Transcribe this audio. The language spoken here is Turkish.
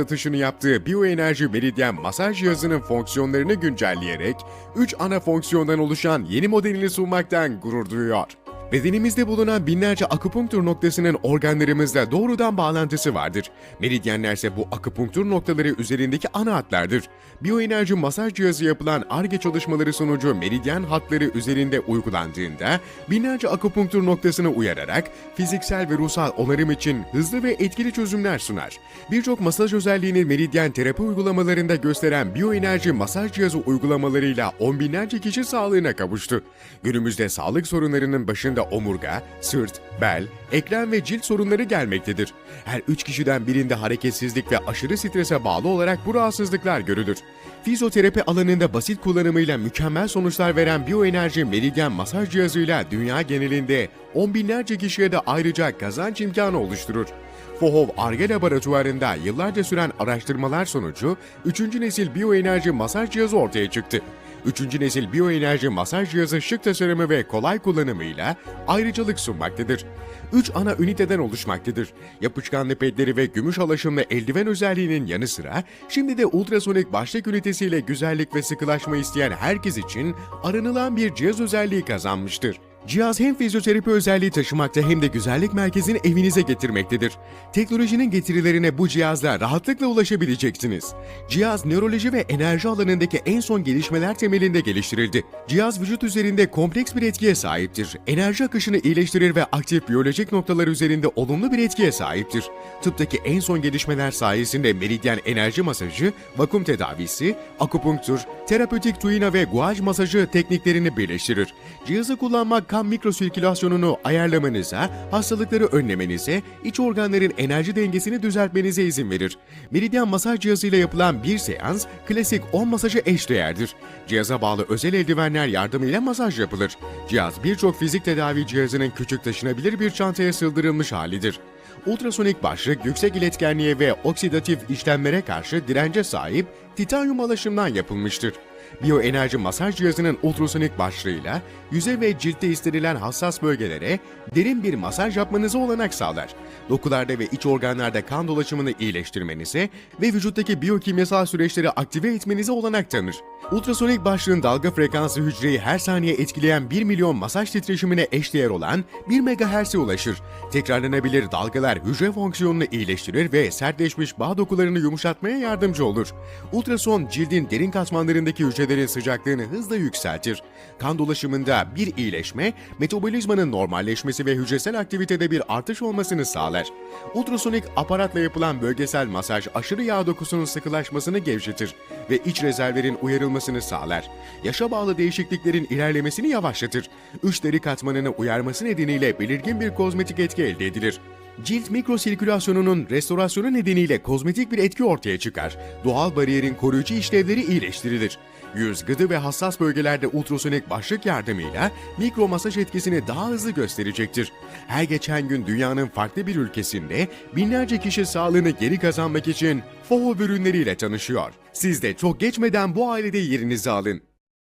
satışını yaptığı Bioenerji Meridyen masaj cihazının fonksiyonlarını güncelleyerek 3 ana fonksiyondan oluşan yeni modelini sunmaktan gurur duyuyor. Bedenimizde bulunan binlerce akupunktur noktasının organlarımızla doğrudan bağlantısı vardır. Meridyenler ise bu akupunktur noktaları üzerindeki ana hatlardır. Bioenerji masaj cihazı yapılan ARGE çalışmaları sonucu meridyen hatları üzerinde uygulandığında binlerce akupunktur noktasını uyararak fiziksel ve ruhsal onarım için hızlı ve etkili çözümler sunar. Birçok masaj özelliğini meridyen terapi uygulamalarında gösteren bioenerji masaj cihazı uygulamalarıyla on binlerce kişi sağlığına kavuştu. Günümüzde sağlık sorunlarının başında omurga, sırt, bel, eklem ve cilt sorunları gelmektedir. Her üç kişiden birinde hareketsizlik ve aşırı strese bağlı olarak bu rahatsızlıklar görülür. Fizyoterapi alanında basit kullanımıyla mükemmel sonuçlar veren bioenerji meridyen masaj cihazıyla dünya genelinde on binlerce kişiye de ayrıca kazanç imkanı oluşturur. Fohov Arge Laboratuvarı'nda yıllarca süren araştırmalar sonucu 3. nesil bioenerji masaj cihazı ortaya çıktı. 3. nesil bioenerji masaj cihazı şık tasarımı ve kolay kullanımıyla ayrıcalık sunmaktadır. 3 ana üniteden oluşmaktadır. Yapışkanlı pedleri ve gümüş alaşımlı eldiven özelliğinin yanı sıra şimdi de ultrasonik başlık ünitesiyle güzellik ve sıkılaşma isteyen herkes için aranılan bir cihaz özelliği kazanmıştır. Cihaz hem fizyoterapi özelliği taşımakta hem de güzellik merkezini evinize getirmektedir. Teknolojinin getirilerine bu cihazla rahatlıkla ulaşabileceksiniz. Cihaz nöroloji ve enerji alanındaki en son gelişmeler temelinde geliştirildi. Cihaz vücut üzerinde kompleks bir etkiye sahiptir. Enerji akışını iyileştirir ve aktif biyolojik noktalar üzerinde olumlu bir etkiye sahiptir. Tıptaki en son gelişmeler sayesinde meridyen enerji masajı, vakum tedavisi, akupunktur, terapötik tuina ve guaj masajı tekniklerini birleştirir. Cihazı kullanmak kan mikrosirkülasyonunu ayarlamanıza, hastalıkları önlemenize, iç organların enerji dengesini düzeltmenize izin verir. Meridyen masaj cihazıyla yapılan bir seans, klasik 10 masaja eşdeğerdir. Cihaza bağlı özel eldivenler yardımıyla masaj yapılır. Cihaz birçok fizik tedavi cihazının küçük taşınabilir bir çantaya sığdırılmış halidir. Ultrasonik başlık yüksek iletkenliğe ve oksidatif işlemlere karşı dirence sahip titanyum alaşımdan yapılmıştır. Bioenerji masaj cihazının ultrasonik başlığıyla yüze ve ciltte istenilen hassas bölgelere derin bir masaj yapmanıza olanak sağlar. Dokularda ve iç organlarda kan dolaşımını iyileştirmenize ve vücuttaki biyokimyasal süreçleri aktive etmenize olanak tanır. Ultrasonik başlığın dalga frekansı hücreyi her saniye etkileyen 1 milyon masaj titreşimine eşdeğer olan 1 MHz'e ulaşır. Tekrarlanabilir dalgalar hücre fonksiyonunu iyileştirir ve sertleşmiş bağ dokularını yumuşatmaya yardımcı olur. Ultrason cildin derin katmanlarındaki hücrelerin sıcaklığını hızla yükseltir. Kan dolaşımında bir iyileşme, metabolizmanın normalleşmesi ve hücresel aktivitede bir artış olmasını sağlar. Ultrasonik aparatla yapılan bölgesel masaj aşırı yağ dokusunun sıkılaşmasını gevşetir ve iç rezervlerin uyarılmasını sağlar. Yaşa bağlı değişikliklerin ilerlemesini yavaşlatır. Üç deri katmanını uyarması nedeniyle belirgin bir kozmetik etki elde edilir. Cilt mikrosirkülasyonunun restorasyonu nedeniyle kozmetik bir etki ortaya çıkar. Doğal bariyerin koruyucu işlevleri iyileştirilir. Yüz, gıdı ve hassas bölgelerde ultrasonik başlık yardımıyla mikro masaj etkisini daha hızlı gösterecektir. Her geçen gün dünyanın farklı bir ülkesinde binlerce kişi sağlığını geri kazanmak için FOHO ürünleriyle tanışıyor. Siz de çok geçmeden bu ailede yerinizi alın.